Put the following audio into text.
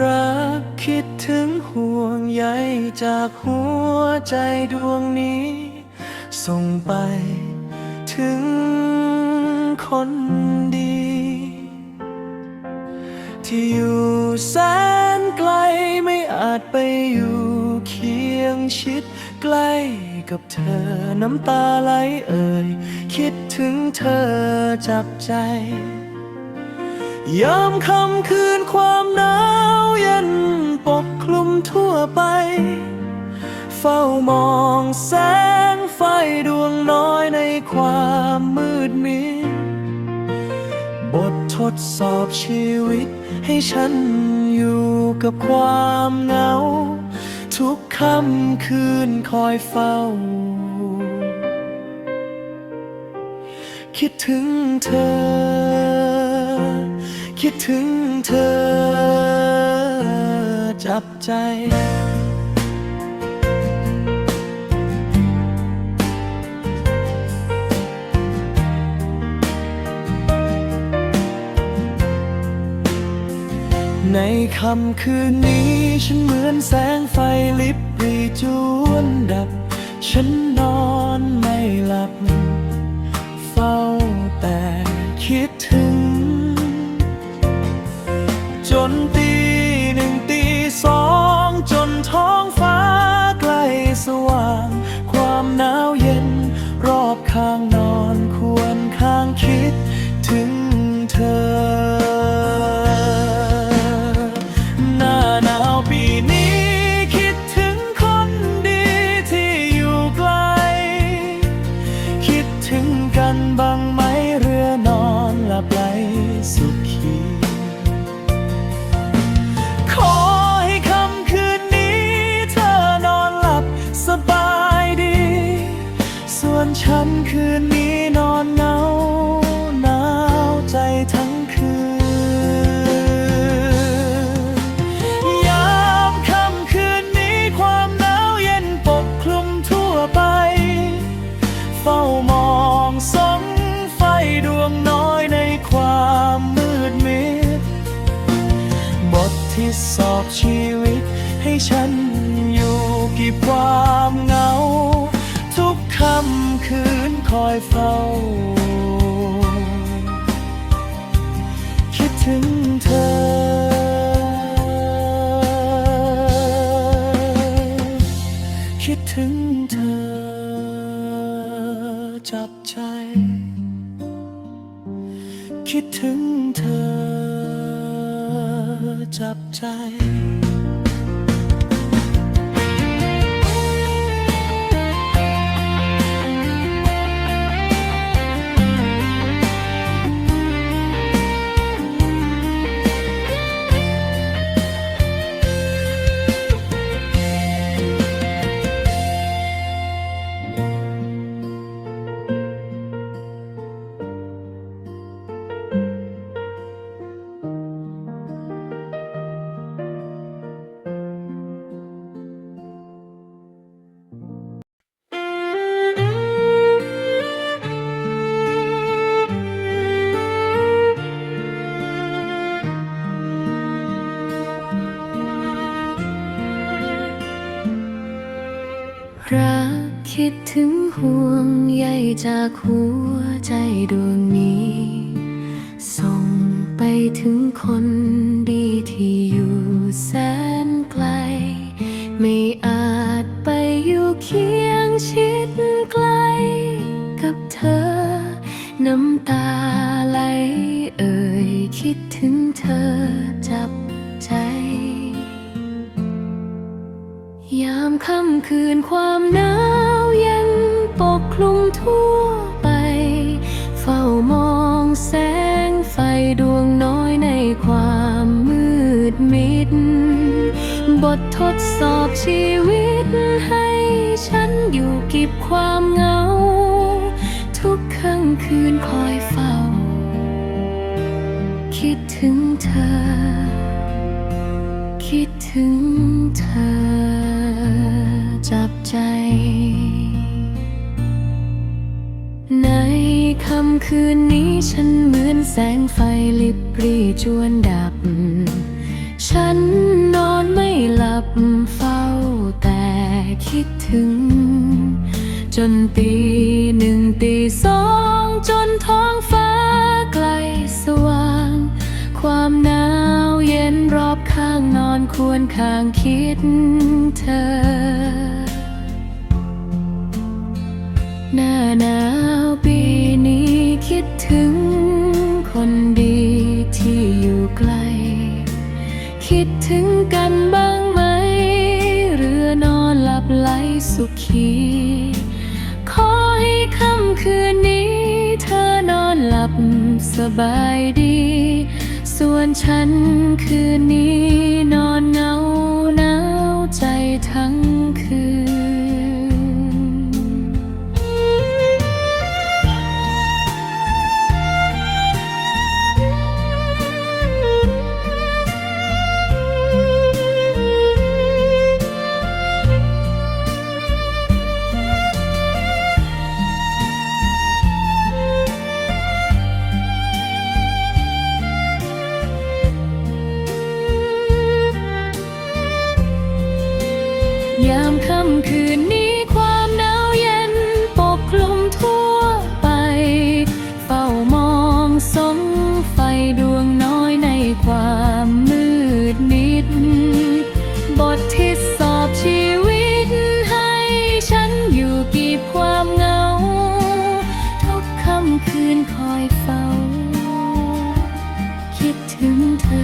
รักคิดถึงห่วงใยจากหัวใจดวงนี้ ส่งไปถึงคนดี ที่อยู่แสนไกลไม่อาจไปอยู่เคียงชิดใกล้กับเธอน้ำตาไหลเอ่ย คิดถึงเธอจับใจ ยามค่ำคืนความหนาวเย็นปกคลุมทั่วไป เฝ้ามองแสงไฟดวงน้อยในความมืดมิดบททดสอบชีวิตให้ฉันอยู่กับความเหงา ทุกค่ำคืนคอยเฝ้า คิดถึงเธอ คิดถึงเธอจับใจ ในค่ำคืนนี้ฉันเหมือนแสงไฟลิบรีจวนดับ คิดถึงเธอจับใจ รักคิดถึงห่วงใยจากหัวใจดวงนี้ ส่งไปถึงคนดีที่อยู่แสนไกล ไม่อาจไปอยู่เคียงชิดใกล้กับเธอ น้ำตาไหลำคืนความหนาวเย็นปกคลุมทั่วไป เฝ้ามองแสงไฟดวงน้อยในความมืดมิด บททดสอบชีวิตให้ฉันอยู่กับความเหงา ทุกค่ำคืนคอยเฝ้า คิดถึงเธอ คิดถึงเธอ จับใจ ในค่ำคืนนี้ฉันเหมือนแสงไฟลิบรีจวนดับ ฉันนอนไม่หลับเฝ้าแต่คิดถึง จนตีหนึ่งตีสองจนท้องฟ้าไกลสว่าง ความหนาวเย็นรอบข้างนอนควรข้างคิด ธอ หน้าหนาวปีนี้คิดถึงคนดีที่อยู่ไกล คิดถึงกันบ้างไหม เรือนอนหลับไหลสุขี ขอให้ค่ำคืนนี้ เธอนอนหลับสบายดี ส่วนฉันคืนนี้นอนเหงาหนาว ทั้ง คืนนี้ความหนาวเย็นปกคลุมทั่วไป เฝ้ามองสงไฟดวงน้อยในความมืดมิด บทที่สอบชีวิตให้ฉันอยู่กีบความเหงา ทุกค่ำคืนคอยเฝ้า คิดถึงเธอ